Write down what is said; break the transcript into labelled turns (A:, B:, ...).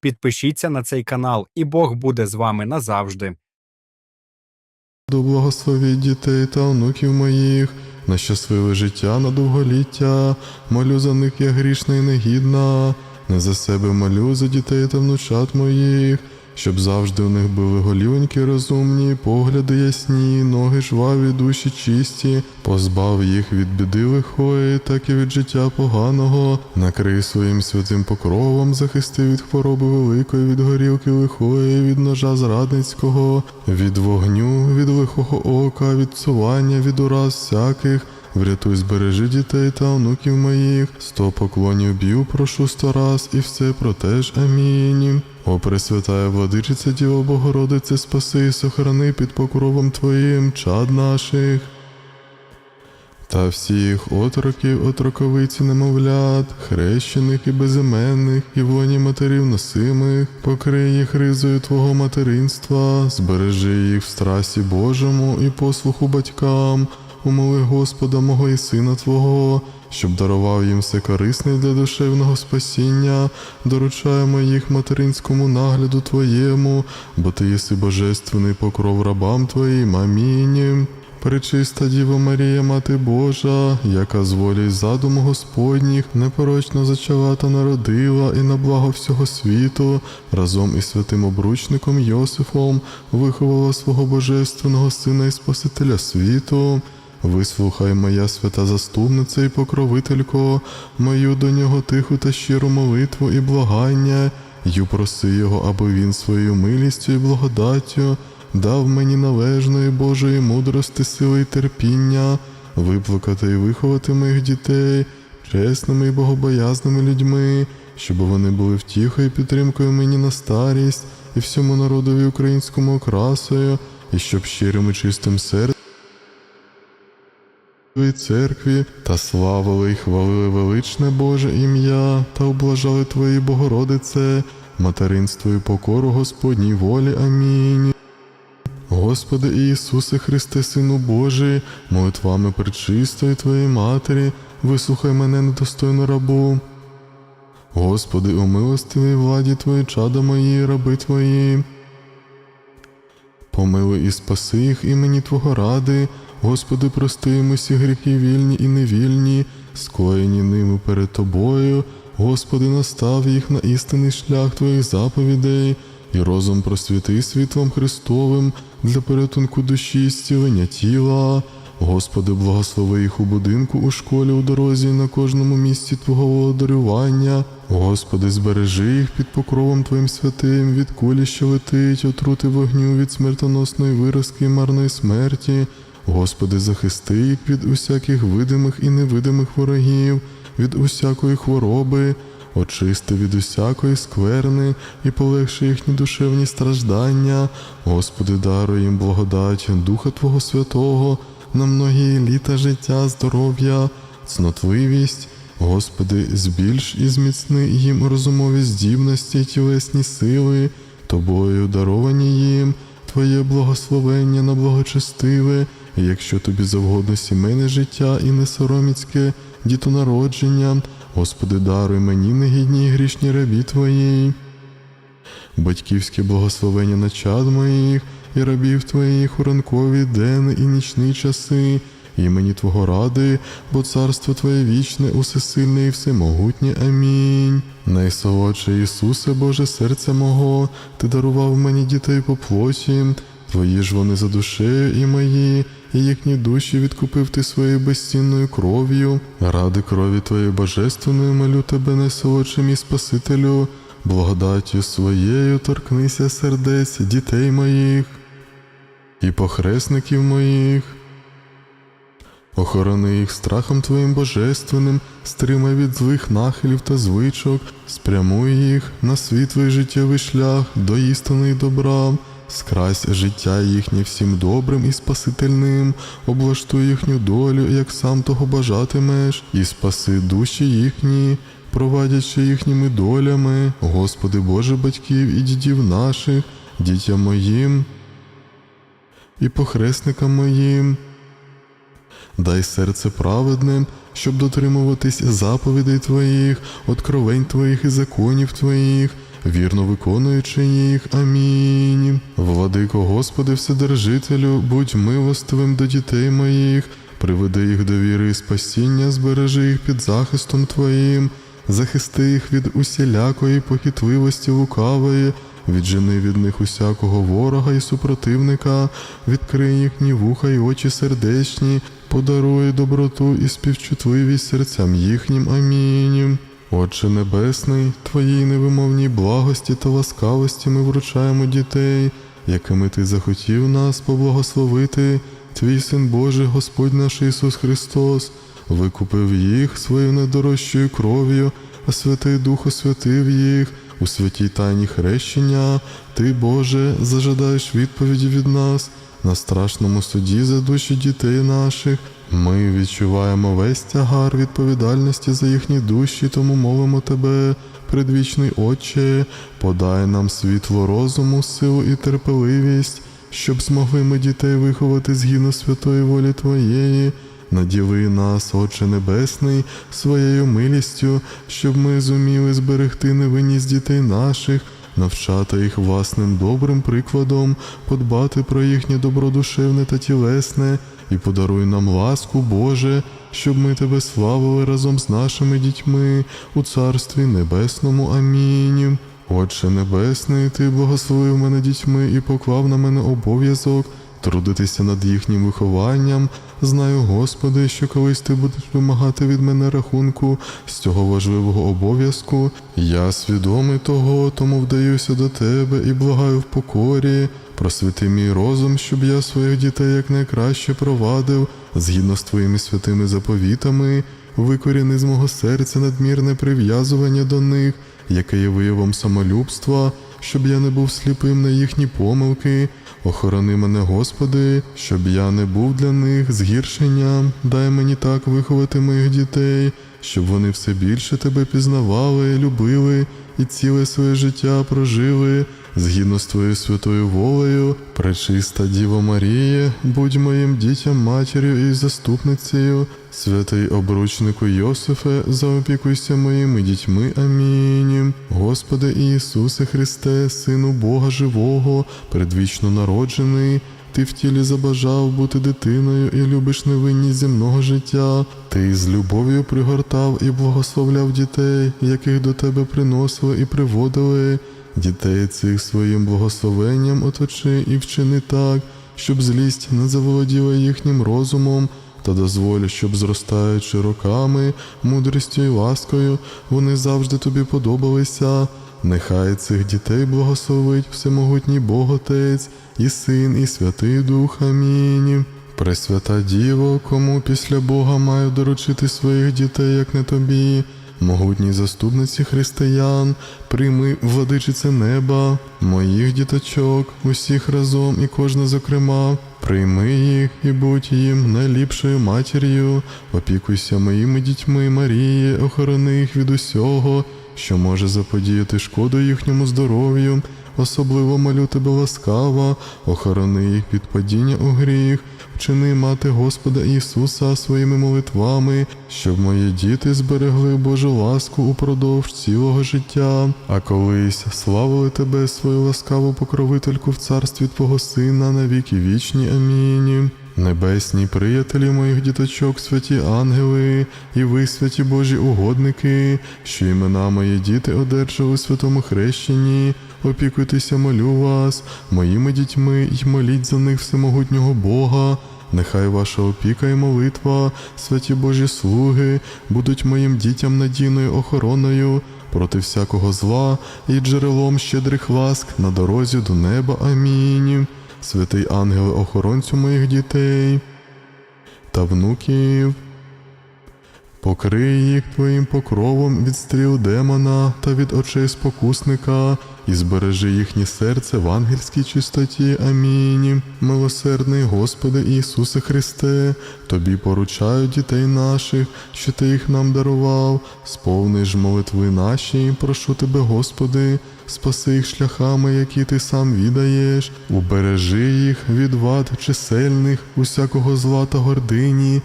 A: підпишіться на цей канал, і Бог буде з вами назавжди.
B: До благословіть дітей та онуків моїх, на щасливе життя, на довголіття, молю за них я грішна і негідна, не за себе молю за дітей та внучат моїх, щоб завжди у них були голівоньки розумні, погляди ясні, ноги жваві, душі чисті, позбав їх від біди лихої, так і від життя поганого, накрий своїм святим покровом, захисти від хвороби великої, від горілки лихої, від ножа зрадницького, від вогню, від лихого ока, від псування, від ураз всяких. Врятуй, збережи дітей та онуків моїх, сто поклонів б'ю, прошу сто раз, і все протеж. Амінь. О, Пресвятая владичиця Діва Богородице, спаси і сохрани під покровом Твоїм чад наших. Та всіх отроків, отроковиці немовлят, хрещених і безіменних, і в матерів носимих, покрий їх ризою Твого материнства, збережи їх в страсі Божому і послуху батькам, умоли Господа мого і Сина Твого, щоб дарував їм все корисне для душевного спасіння, доручаємо їх материнському нагляду Твоєму, бо Ти єси божественний покров рабам Твоїм. Амінь. Пречиста Діва Марія, Мати Божа, яка з волі й задуму Господніх непорочно зачала та народила і на благо всього світу, разом із святим обручником Йосифом виховала свого божественного Сина і Спасителя світу. Вислухай, моя свята заступниця і покровителько, мою до нього тиху та щиру молитву і благання, й проси його, аби він своєю милістю і благодаттю дав мені належної Божої мудрости, сили і терпіння, виплакати і виховати моїх дітей чесними і богобоязними людьми, щоб вони були втіхою і підтримкою мені на старість і всьому народові українському окрасою, і щоб щирим і чистим серцем церкві та славили й хвалили величне Боже ім'я та облажали Твої Богородице, материнство і покору Господній волі. Амінь. Господи Ісусе Христе, Сину Божий, молитвами пречистої Твоєї Матері, вислухай мене недостойну рабу. Господи, у милостивій владі Твої чада мої, раби Твої. Помилуй і спаси їх імені Твого ради, Господи, прости гріхи вільні і невільні, скоєні ними перед Тобою, Господи, настав їх на істинний шлях Твоїх заповідей, і розум просвіти світлом Христовим для порятунку душі і зцілення тіла. Господи, благослови їх у будинку, у школі, у дорозі, і на кожному місці Твого володарювання. Господи, збережи їх під покровом Твоїм святим, від кулі, що летить, отрути вогню від смертоносної виразки і марної смерті. Господи, захисти їх від усяких видимих і невидимих ворогів, від усякої хвороби, очисти від усякої скверни і полегши їхні душевні страждання. Господи, даруй їм благодать Духа Твого Святого на многі літа життя, здоров'я, цнотливість. Господи, збільш і зміцни їм розумові здібності, й тілесні сили, Тобою даровані їм, Твоє благословення на благочестиве, і якщо тобі завгодно сімейне життя і несороміцьке дітонародження, Господи, даруй мені негідні і грішні рабі Твої. Батьківське благословення на чад моїх і рабів Твоїх у ранкові, денні і нічні часи, імені Твого ради, бо царство Твоє вічне, усесильне і всемогутнє. Амінь. Найсолодше Ісусе, Боже серця мого, Ти дарував мені дітей по плоті, Твої ж вони за душею і мої, і їхні душі відкупив ти своєю безцінною кров'ю. Ради крові Твоєї божественної молю тебе, найсолодшим і Спасителю, благодаттю своєю торкнися сердець дітей моїх і похресників моїх. Охорони їх страхом Твоїм божественним, стримай від злих нахилів та звичок, спрямуй їх на свій твій життєвий шлях до істини й добра, скрась життя їхнє всім добрим і спасительним, облаштуй їхню долю, як сам того бажатимеш, і спаси душі їхні, провадячи їхніми долями, Господи Боже батьків і дідів наших, дітям моїм і похресникам моїм. Дай серце праведним, щоб дотримуватись заповідей Твоїх, откровень Твоїх і законів Твоїх, вірно виконуючи їх. Амінь. Владико Господи, Вседержителю, будь милостивим до дітей моїх, приведи їх до віри і спасіння, збережи їх під захистом Твоїм, захисти їх від усілякої похитливості лукавої, віджени від них усякого ворога і супротивника, відкрий їхні вуха й очі сердечні, подаруй доброту і співчутливість серцям їхнім. Амінь. Отче Небесний, Твоїй невимовній благості та ласкавості ми вручаємо дітей, якими Ти захотів нас поблагословити. Твій Син Божий, Господь наш Ісус Христос, викупив їх своєю недорожчою кров'ю, а Святий Дух освятив їх у святій тайні хрещення. Ти, Боже, зажадаєш відповіді від нас на страшному суді за душі дітей наших. Ми відчуваємо весь тягар відповідальності за їхні душі, тому молимо Тебе, предвічний Отче, подай нам світло розуму, силу і терпеливість, щоб змогли ми дітей виховати згідно святої волі Твоєї. Наділи нас, Отче Небесний, своєю милістю, щоб ми зуміли зберегти невинність дітей наших, навчати їх власним добрим прикладом, подбати про їхнє добродушевне та тілесне, і подаруй нам ласку, Боже, щоб ми Тебе славили разом з нашими дітьми у Царстві Небесному. Амінь. Отче Небесний, Ти благословив мене дітьми і поклав на мене обов'язок трудитися над їхнім вихованням. Знаю, Господи, що колись ти будеш вимагати від мене рахунку з цього важливого обов'язку. Я свідомий того, тому вдаюся до тебе і благаю в покорі. Просвіти мій розум, щоб я своїх дітей якнайкраще провадив, згідно з твоїми святими заповітами, викоріни з мого серця надмірне прив'язування до них, яке є виявом самолюбства, щоб я не був сліпим на їхні помилки. Охорони мене, Господи, щоб я не був для них згіршенням. Дай мені так виховати моїх дітей, щоб вони все більше тебе пізнавали, любили і ціле своє життя прожили. Згідно з твоєю святою волею, пречиста Діво Марія, будь моїм дітям матір'ю і заступницею, святий обручнику Йосифе, заопікуйся моїми дітьми. Амінь. Господи Ісусе Христе, Сину Бога Живого, предвічно народжений. Ти в тілі забажав бути дитиною і любиш невинність земного життя. Ти з любов'ю пригортав і благословляв дітей, яких до тебе приносили і приводили. Дітей цих своїм благословенням оточи і вчини так, щоб злість не заволоділа їхнім розумом, та дозволь, щоб зростаючи роками, мудрістю і ласкою, вони завжди тобі подобалися. Нехай цих дітей благословить всемогутній Бог Отець, і Син, і Святий Дух. Амінь. Пресвята Діво, кому після Бога маю доручити своїх дітей, як не тобі. Могутній заступниці християн, прийми, владичице неба, моїх діточок, усіх разом і кожна зокрема, прийми їх і будь їм найліпшою матір'ю, опікуйся моїми дітьми, Марії, охорони їх від усього, що може заподіяти шкоду їхньому здоров'ю. Особливо молю тебе ласкава, охорони їх від падіння у гріх, вчини мати Господа Ісуса своїми молитвами, щоб мої діти зберегли Божу ласку упродовж цілого життя, а колись славили тебе, свою ласкаву покровительку в царстві Твого Сина на віки вічні. Амінь. Небесні приятелі моїх діточок, святі ангели, і ви, святі Божі угодники, що імена мої діти одержали у святому хрещенні, опікуйтеся, молю вас, моїми дітьми й моліть за них всемогутнього Бога. Нехай ваша опіка і молитва, святі Божі слуги, будуть моїм дітям надійною охороною проти всякого зла і джерелом щедрих ласк на дорозі до неба. Амінь. Святий ангеле охоронцю моїх дітей та внуків. Покрий їх твоїм покровом від стріл демона та від очей спокусника, і збережи їхнє серце в ангельській чистоті. Амінь. Милосердний Господи Ісусе Христе, Тобі поручаю дітей наших, що Ти їх нам дарував, сповни ж молитви наші, прошу Тебе, Господи, спаси їх шляхами, які Ти сам відаєш, убережи їх від вад чисельних, усякого зла та гордині